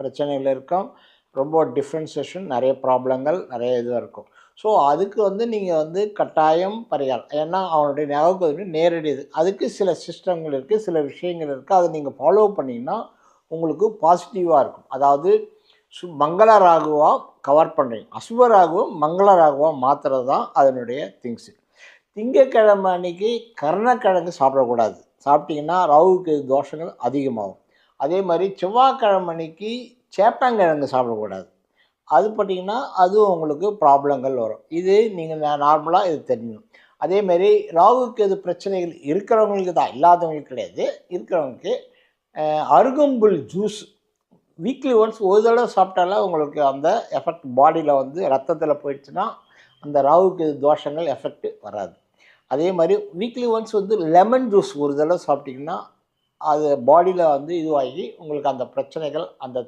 பிரச்சனைகள் இருக்கும். ரொம்ப டிஃப்ரென்சேஷன் நிறைய ப்ராப்ளங்கள் நிறைய இதுவாக இருக்கும். ஸோ அதுக்கு வந்து நீங்கள் வந்து கட்டாயம் பரிகாரம். ஏன்னா அவனுடைய ஞாபகம் வந்து நேரடி இது. அதுக்கு சில சிஸ்டங்கள் இருக்குது சில விஷயங்கள் இருக்குது அதை நீங்கள் ஃபாலோ பண்ணிங்கன்னா உங்களுக்கு பாசிட்டிவாக இருக்கும். அதாவது சு மங்கள ராகுவாக கவர் பண்ணுறீங்க அசுப ராகுவம் மங்கள ராகுவாக மாற்றுறது தான் அதனுடைய திங்ஸு திங்கக்கிழமை அன்னைக்கு கருணக்கிழங்கு சாப்பிடக்கூடாது. சாப்பிட்டிங்கன்னா ராகுக்கு தோஷங்கள் அதிகமாகும். அதே மாதிரி செவ்வாய்க்கிழமை அன்னைக்கு சேப்பங்கிழங்கு சாப்பிடக்கூடாது. அது பார்த்தீங்கன்னா அதுவும் உங்களுக்கு ப்ராப்ளங்கள் வரும். இது நீங்கள் நார்மலாக இது தெரியணும் அதேமாரி ராகுக்கு எது பிரச்சனைகள் இருக்கிறவங்களுக்கு தான் இல்லாதவங்களுக்கு கிடையாது. இருக்கிறவங்களுக்கு அருகம்புல் ஜூஸ் வீக்லி ஒன்ஸ் ஒரு தடவை சாப்பிட்டாலே உங்களுக்கு அந்த எஃபெக்ட் பாடியில் வந்து ரத்தத்தில் போயிடுச்சுன்னா அந்த ராகுக்கு தோஷங்கள் எஃபெக்ட் வராது. அதே மாதிரி வீக்லி ஒன்ஸ் வந்து லெமன் ஜூஸ் ஒரு தடவை சாப்பிட்டிங்கன்னா அது பாடியில் வந்து இதுவாகி உங்களுக்கு அந்த பிரச்சனைகள் அந்த